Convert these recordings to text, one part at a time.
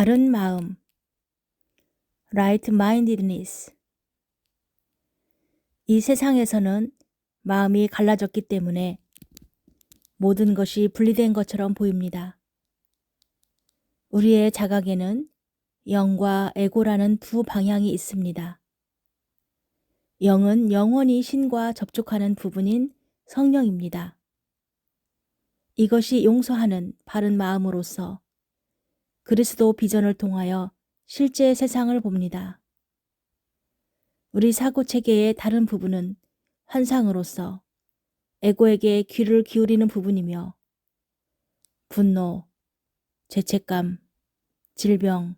바른 마음 right mindedness 이 세상에서는 마음이 갈라졌기 때문에 모든 것이 분리된 것처럼 보입니다. 우리의 자각에는 영과 에고라는 두 방향이 있습니다. 영은 영원히 신과 접촉하는 부분인 성령입니다. 이것이 용서하는 바른 마음으로서 그리스도 비전을 통하여 실제 세상을 봅니다. 우리 사고 체계의 다른 부분은 환상으로서 에고에게 귀를 기울이는 부분이며 분노, 죄책감, 질병,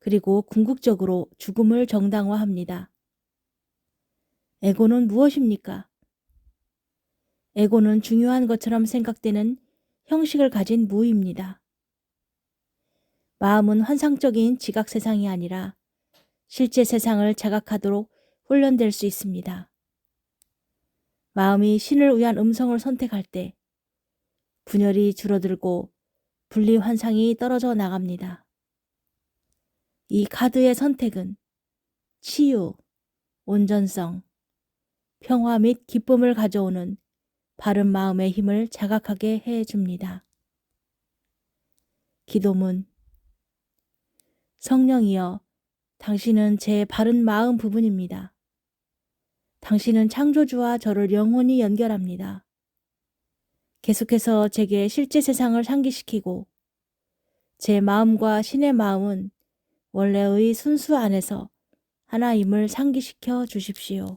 그리고 궁극적으로 죽음을 정당화합니다. 에고는 무엇입니까? 에고는 중요한 것처럼 생각되는 형식을 가진 무입니다. 마음은 환상적인 지각 세상이 아니라 실제 세상을 자각하도록 훈련될 수 있습니다. 마음이 신을 위한 음성을 선택할 때 분열이 줄어들고 분리 환상이 떨어져 나갑니다. 이 카드의 선택은 치유, 온전성, 평화 및 기쁨을 가져오는 바른 마음의 힘을 자각하게 해 줍니다. 기도문 성령이여, 당신은 제 바른 마음 부분입니다. 당신은 창조주와 저를 영원히 연결합니다. 계속해서 제게 실제 세상을 상기시키고 제 마음과 신의 마음은 원래의 순수 안에서 하나임을 상기시켜 주십시오.